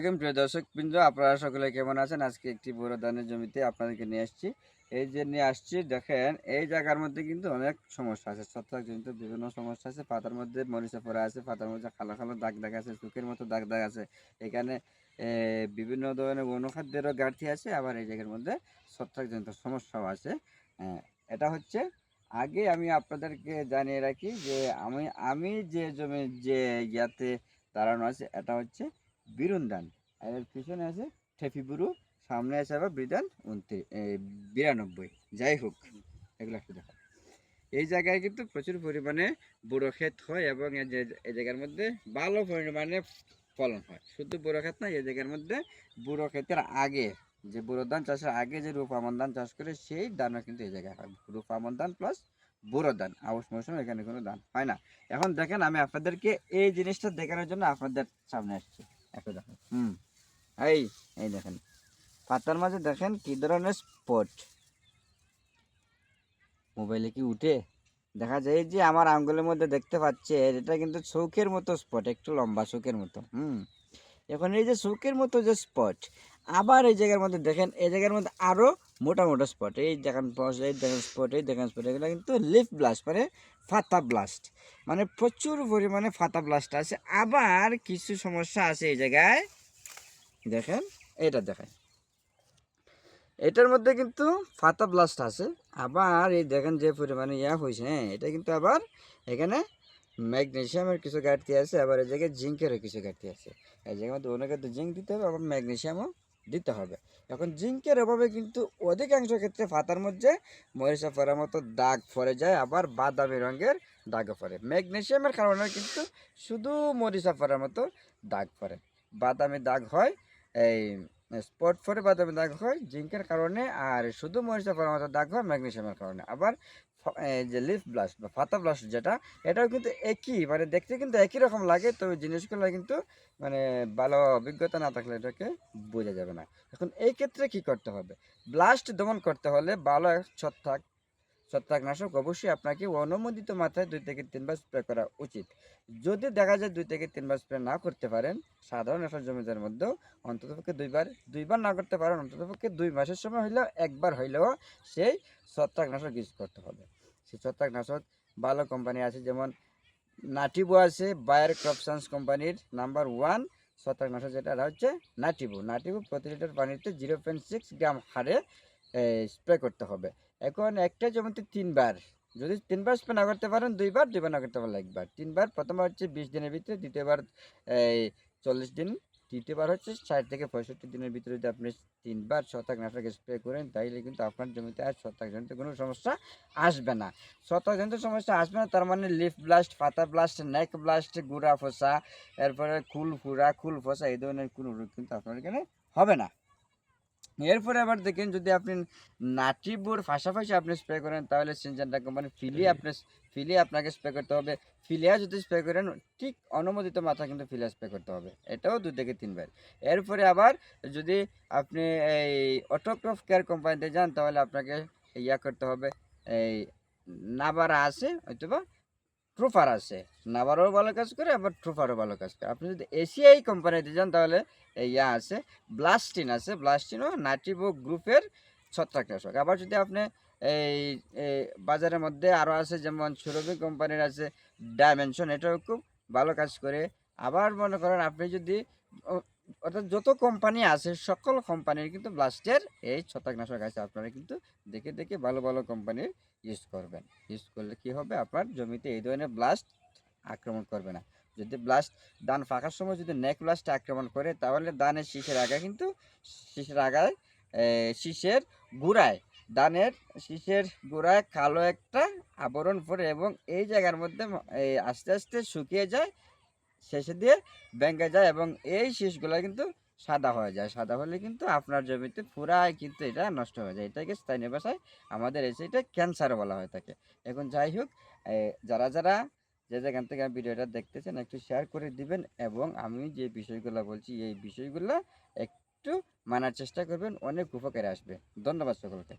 প্রিয় দর্শক বৃন্দ আপনারা সকলে কেমন আছেন? আজকে একটি বড় ধানের জমিতে আপনাদেরকে নিয়ে আসছি। এই যে নিয়ে আসছি, দেখেন, এই জায়গার মধ্যে কিন্তু অনেক সমস্যা আছে। ছত্রাক জনিত বিভিন্ন সমস্যা আছে। পাতার মধ্যে মরিচা পড়া আছে, পাতার মধ্যে কালো কালো দাগ দাগ আছে, চোখের মতো দাগ দাগ আছে। এখানে বিভিন্ন ধরনের অনুখাদ্যেরও ঘাটতি আছে, আবার এই জায়গার মধ্যে ছত্রাক জনিত সমস্যাও আছে। এটা হচ্ছে, আগে আমি আপনাদেরকে জানিয়ে রাখি যে আমি আমি যে জমি যে ইয়াতে দাঁড়ানো আছে, এটা হচ্ছে বিরুন ধান আর এর পিছনে আছে ঠেফিবুরু সামনে আছে আবার বিধান উনত্রিশ বিরানব্বই। যাই হোক, এগুলো একটু দেখো এই জায়গায় কিন্তু প্রচুর পরিমাণে বুড়ো ক্ষেত হয় এবং এই জায়গার মধ্যে ভালো পরিমাণে ফলন হয়। শুধু বুড়ো ক্ষেত না এই জায়গার মধ্যে বুড়ো ক্ষেতের আগে যে বুড়ো ধান চাষের আগে যে রূপামন ধান চাষ করে, সেই ধানও কিন্তু এই জায়গায় হয়। রূপামন ধান প্লাস বুড়ো ধান, আউশ মৌসুমে এখানে কোনো ধান হয় না। এখন দেখেন, আমি আপনাদেরকে এই জিনিসটা দেখানোর জন্য আপনাদের সামনে আসছি। দেখেন। হুম। এই এই দেখেন। পাতার মাঝে দেখেন কি ধরনের স্পট মোবাইলে কি উঠে? দেখা যায় যে আমার আঙ্গুলের মধ্যে দেখতে পাচ্ছে, এটা কিন্তু চৌকের মতো স্পট একটু লম্বা চৌকের মতো, হুম। এখন এই যে চৌকের মতো যে স্পট আবার এই জায়গার মধ্যে দেখেন, এই জায়গার মধ্যে আরও মোটা মোটা স্পট এই দেখেন এই দেখেন স্পট এই দেখেন স্পট এগুলো কিন্তু লিফ ব্লাস্ট মানে ফাতা ব্লাস্ট মানে প্রচুর পরিমাণে ফাতা ব্লাস্ট আছে। আবার কিছু সমস্যা আছে এই জায়গায়, দেখেন এটা দেখেন। এটার মধ্যে কিন্তু ফাতা ব্লাস্ট আছে, আবার এই দেখেন যে পরিমাণে ইয়া হয়েছে হ্যাঁ এটা কিন্তু আবার এখানে ম্যাগনেশিয়ামের কিছু ঘাটতি আছে, আবার এই জায়গায় জিঙ্কেরও কিছু ঘাটতি আছে। এই জায়গার মধ্যে অনেকে তো জিঙ্ক দিতে হবে, আবার ম্যাগনেশিয়ামও দিতে হবে। এখন জিঙ্কের অভাবে কিন্তু অধিকাংশ ক্ষেত্রে ফাতার মধ্যে মরিচা পড়ার মতো দাগ পড়ে যায়, আবার বাদামি রঙের দাগও পড়ে। ম্যাগনেশিয়ামের কারণে কিন্তু শুধু মরিচা পড়ার মতো দাগ পড়ে। বাদামি দাগ হয় এই স্পট পরে বাদামি দাগ হয় জিঙ্কের কারণে আর শুধু মরিচা পড়ার মতো দাগ হয় ম্যাগনেশিয়ামের কারণে। আবার যে লিফ ব্লাস্ট বা ফাতা ব্লাস্ট যেটা, এটাও কিন্তু একই মানে দেখতে কিন্তু একই রকম লাগে, তবে জিনিসগুলো কিন্তু মানে ভালো অভিজ্ঞতা না থাকলে এটাকে বোঝা যাবে না। এখন এই ক্ষেত্রে কি করতে হবে? ব্লাস্ট দমন করতে হলে ভালো ছত্রাক ছত্রাকনাশক অবশ্যই আপনাকে অনুমোদিত মাত্রায় দুই থেকে তিনবার স্প্রে করা উচিত। যদি দেখা যায় দুই থেকে তিনবার স্প্রে না করতে পারেন, সাধারণ একটা জমিদার মধ্যেও অন্ততপক্ষে দুইবার দুইবার না করতে পারেন, অন্ততপক্ষে দুই মাসের সময় হইলেও, একবার হইলেও সেই ছত্রাকনাশক ইউজ করতে হবে। সেই ছত্রাকনাশক ভালো কোম্পানি আছে, যেমন নাটিবো আছে বায়ার ক্রপ সায়েন্স কোম্পানির নাম্বার ওয়ান ছত্রাকনাশক যেটা হচ্ছে নাটিবো নাটিবো প্রতি লিটার পানিতে জিরো পয়েন্ট সিক্স গ্রাম হারে স্প্রে করতে হবে। এখন একটা জমিতে তিনবার। যদি তিনবার স্প্রে না করতে পারেন, দুইবার দুইবার না করতে পারলে একবার। তিনবার, প্রথমবার হচ্ছে বিশ দিনের ভিতরে, দ্বিতীয়বার, এই, চল্লিশ দিন, তৃতীয়বার হচ্ছে ষাট থেকে পঁয়ষট্টি দিনের ভিতরে যদি আপনি তিনবার ছত্রাকনাশক স্প্রে করেন, তাইলে কিন্তু আপনার জমিতে আর ছত্রাকজনিত কোনো সমস্যা আসবে না। ছত্রাকজনিত সমস্যা আসবে না, তার মানে লিফ ব্লাস্ট, পাতা ব্লাস্ট, নেক ব্লাস্ট, গুড়া ফোসা, এরপরে খুল ফুরা, খুল ফোসা, এই ধরনের কোনো রোগ কিন্তু আপনার এখানে হবে না। এরপরে আবার দেখেন যদি আপনি নাটিবুর পাশাপাশি আপনি স্প্রে করেন তাহলে সিনজেন্টা কোম্পানি ফিলি আপনি ফিলি আপনাকে স্প্রে করতে হবে। ফিলিয়া যদি স্প্রে করেন ঠিক অনুমোদিত মাত্রা কিন্তু ফিলিয়া স্প্রে করতে হবে। এটাও দু থেকে তিনবার এরপরে আবার যদি আপনি এই অটোক্রফ কেয়ার কোম্পানিতে যান তাহলে আপনাকে ইয়া করতে হবে এই নাবারা আছে হয়তোবা ট্রুফার আছে। নাবারও ভালো কাজ করে, আবার ট্রুফারও ভালো কাজ করে। আপনি যদি এসিআই কোম্পানিতে যান, তাহলে ইয়া আছে, ব্লাস্টিন আছে। ব্লাস্টিনও নাটিভো গ্রুপের ছত্রাকনাশক। আবার যদি আপনি এই বাজারের মধ্যে আরও আছে, যেমন সুরভি কোম্পানির আছে ডাইমেনশন এটাও খুব ভালো কাজ করে। আবার মনে করেন, আপনি যদি অর্থাৎ যত কোম্পানি আছে, সকল কোম্পানির কিন্তু ব্লাস্টের এই ছত্রাকনাশক আছে। আপনারা কিন্তু দেখে দেখে ভালো ভালো কোম্পানির ইউজ করবেন। ইউজ করলে কি হবে? আপনার জমিতে এই ধরনের ব্লাস্ট আক্রমণ করবে না। যদি ব্লাস্ট ধান ফাঁকার সময় যদি নেক ব্লাস্ট আক্রমণ করে, তাহলে ধানের শীষের আগায় কিন্তু শীষের আগায় শীষের গোড়ায়, ধানের শীষের গোড়ায় কালো একটা আবরণ পড়ে এবং এই জায়গার মধ্যে আস্তে আস্তে শুকিয়ে যায়। শেষে দিয়ে ব্যাঙ্গে যায় এবং এই শীষগুলো কিন্তু সাদা হয়ে যায়। সাদা হলে কিন্তু আপনার জমিতে পুরাই কিন্তু এটা নষ্ট হয়ে যায়। এটাকে স্থানীয় ভাষায় আমাদের এসে এটা ক্যান্সার বলা হয়ে থাকে। এখন যাই হোক যারা যারা যে যেখান থেকে ভিডিওটা দেখতেছেন একটু শেয়ার করে দিবেন এবং আমি যে বিষয়গুলো বলছি, এই বিষয়গুলো একটু মানার চেষ্টা করবেন। অনেক উপকারে আসবে। ধন্যবাদ সকলকে।